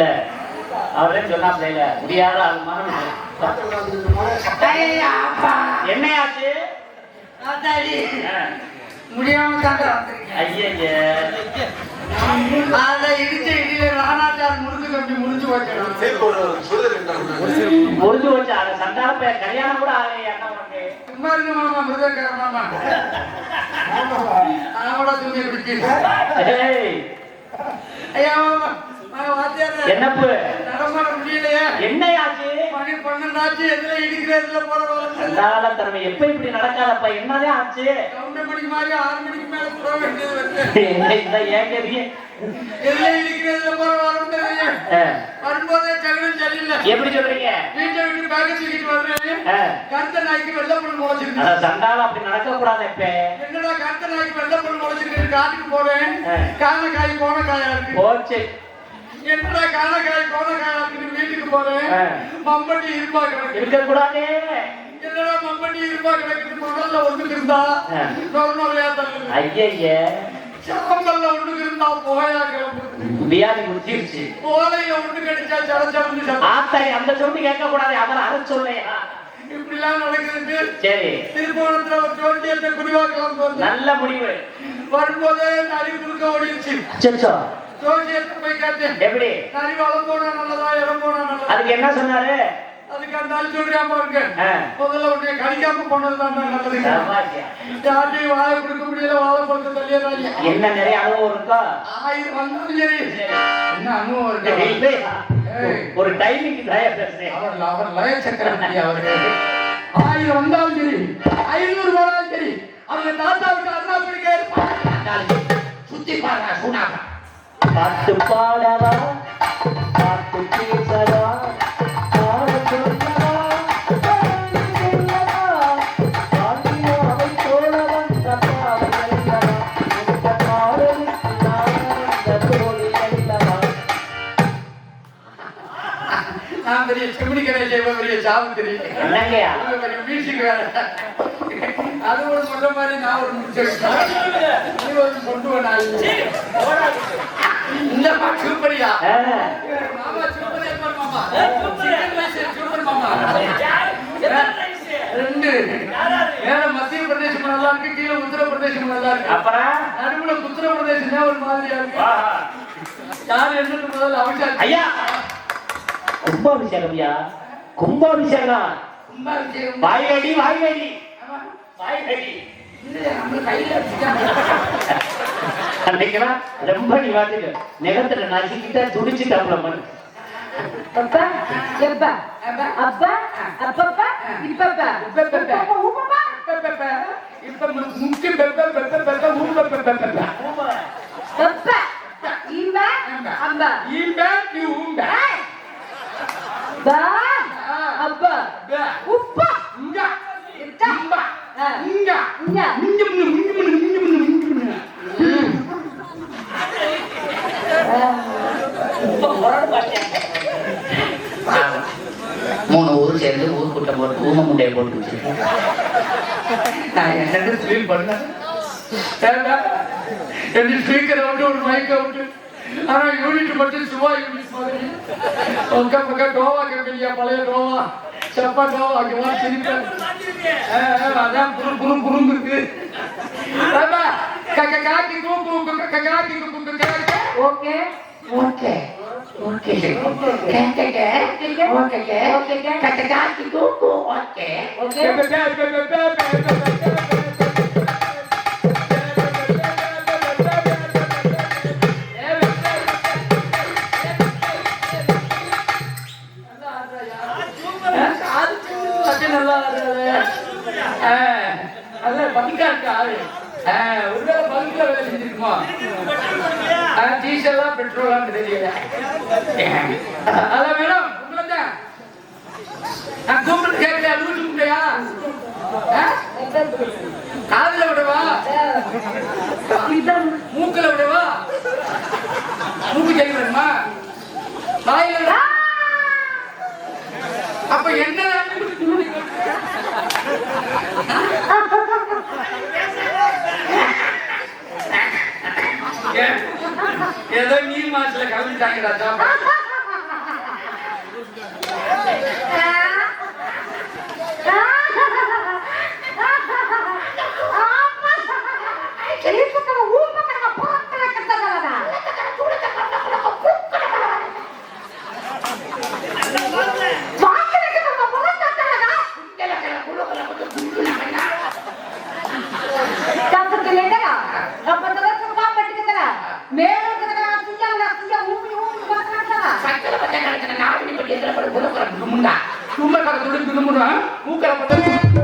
சொன்னேன்ல அவரே சொன்னாப்ல முடியாத மனம் அப்பா. என்னையாச்சு? முடியாம தாங்க. அதை முடிஞ்சு வச்சிடணும். முடிஞ்சு வச்சு அதை சண்டால போய் கல்யாணம் கூட ஆகலையா சும்மா இருங்க மாமா, மிருதங்கர மாமா. ஐயா, மாமா, வாத்தியாரே. என்னப்பு? நடமாட முடியலையே. என்னையாச்சு? மணி பன்னெண்டாச்சு, எதுல இடிக்கிற, எதுல போற வேலை. திறமை எப்ப இப்படி நடக்காதப்பா? என்னதான் ஆச்சு? மணிக்கு மாதிரி ஆறு மணிக்கு மேல போக வேண்டியது ஏன் எதுல இடிக்கிற, எதுல போற. ஆ, வரும்போதே சகலம் சரியில்லை. எப்படி சொல்றீங்க? வீட்டை விட்டு பேக்க தூக்கிட்டு வர்றேன். ஆ, கருத்த நாய்க்கு வெள்ளை புல் முளைச்சிருக்கு. சண்டால அப்படி நடக்க கூடாது இப்ப. என்னடா கருத்த நாய்க்கு வெள்ளை முளைச்சிருக்கு காட்டுக்கு போறேன். ஆ. காணக்காய் கோணக்காயா இருக்கு. போச்சு. என்னடா காணக்காய் கோணக்காயா இருக்கு வீட்டுக்கு போறேன். மம்பட்டி இருப்பா கிடக்கு. இருக்க கூடாதே என்னடா மம்பட்டி இருப்பா கிடக்குது? முதல்ல ஒண்ணுக்கு இருந்தா நொறையா தள்ளுது ஐயய்ய சாம்பல்ல ஒண்ணுக்கு இருந்தா புகையா கிளம்புது வியாதி முடிச்சிருச்சு ஓலையில ஒண்ணு கடிச்சா சட ஆத்தாடி அந்த சொல்லி கேட்க கூடாது அவர் அரை சொல்லையா இப்படி எல்லாம் நடக்குது சரி. திருப்போணத்துல ஒரு ஜோட்டியத்தை குடிவா கிளம்பு வந்து நல்ல முடிவு. வரும்போதே நரி குறுக்க ஓடிடுச்சு ஜோசியத்தை போய் கேட்டேன். எப்படி? நரி வளம் போனா நல்லதா இடம் போனா நல்லதா? அதுக்கு என்ன சொன்னாரு? அதுக்கு அந்த ஆள் சொல்றியாம இருக்கு. முதல்ல உன்னை கடிக்காம போனதுதான் நல்லது. யார்ட்டையும் வாழை கொடுக்க முடியல வாழை பழத்தை தள்ளியறாங்க என்ன நிறைய அனுபவம் இருக்கா? ஆயிரம் வந்தாலும் சரி. என்ன அனுபவம் இருக்கு. ஒரு டைமிங் அவர் அவர் லய சக்கரவர்த்தி அவரு. ஆயிரம் வந்தாலும் சரி. ஐநூறு போனாலும் சரி. அவங்க தாத்தாவுக்கு அருணாபுரிக்கே இருப்பாங்க சுத்தி பாருங்க சூனாங்க பாட்டு பாடவா? பாட்டு பேசவா நான் பெரிய கடை செய்வ பெரிய சாவுத்திரி. மியூசிக் வேற. அது ஒரு சொல்ற மாதிரி நான் ஒரு வா இந்த சூப்பரியா மாமா மாமா? சூப்பர் மாமா. ரெண்டு. மேல மத்திய பிரதேசம் நல்லா இருக்கு கீழே உத்தரப்பிரதேசம் நல்லா இருக்கு. அப்புறம்? நடுவுல உத்தரப்பிரதேசம் தான் ஒரு மாதிரியா இருக்கு. யார் முதல்ல அபிஷேகம் ஐயா! கும்பாபிஷேகம் கும்பாபிஷேகம். வாய்வடி வாய்வடி ஆமா. வாய்வடி இல்ல, நம்ம கையில வச்சுட்டாங்க. அன்னைக்கெல்லாம் ரொம்ப நீ வாட்டுக்கு நிலத்துல நசுக்கிட்ட துடிச்சுட்டாப்ல மண் அப்பா எப்பா? அப்பா. அப்பா? அப்பப்பா? இப்பப்பா? இப்பப்பா. உப்பப்பா, உப்பப்பா. பெப்ப, இப்ப முக்கிய பெப்ப, பெப்ப, பெப்ப, ஊம்ப பெப்ப, பெப்ப. அப்பா இம்பா அம்பா கையை போட்டு வச்சிருக்கேன் நான் என்னன்னு feel பண்ணேன். ஏண்டா? ரெண்டு அவுட்டு, ஒரு அவுட்டு. ஆனா unit மட்டும் சும்மா யூனிட் மாதிரி. உங்க பக்கம் டோவா கேட்கலையா, பழைய டோவா? செப்பா டோவா, அங்க சிரிப்பேன். அதான் புரு, புரு, புருன்னு இருக்கு. ஏப்பா, கக்க காக்கி கூக்கு, குக்க ஓகே ஓகே. ஓகே. கேட்க ஓகே. ஓகே. கக்க காக்கி கூக்கு ஓகே ஓகே பெட்ரோல் தெரியல அதான் மேடம் உங்களை நான் கூப்பிட்டு கேட்கலையா லூசு முட்டையா விடவா? மூக்குல விடவா? மூக்கு கேட்கணுமா வாயில விட அப்ப என்ன ஏன்? நீர் மாசத்துல கலந்துட்டாங்கடா சாப்பாடு. பக்கம் துடிப்பு மூக்கரை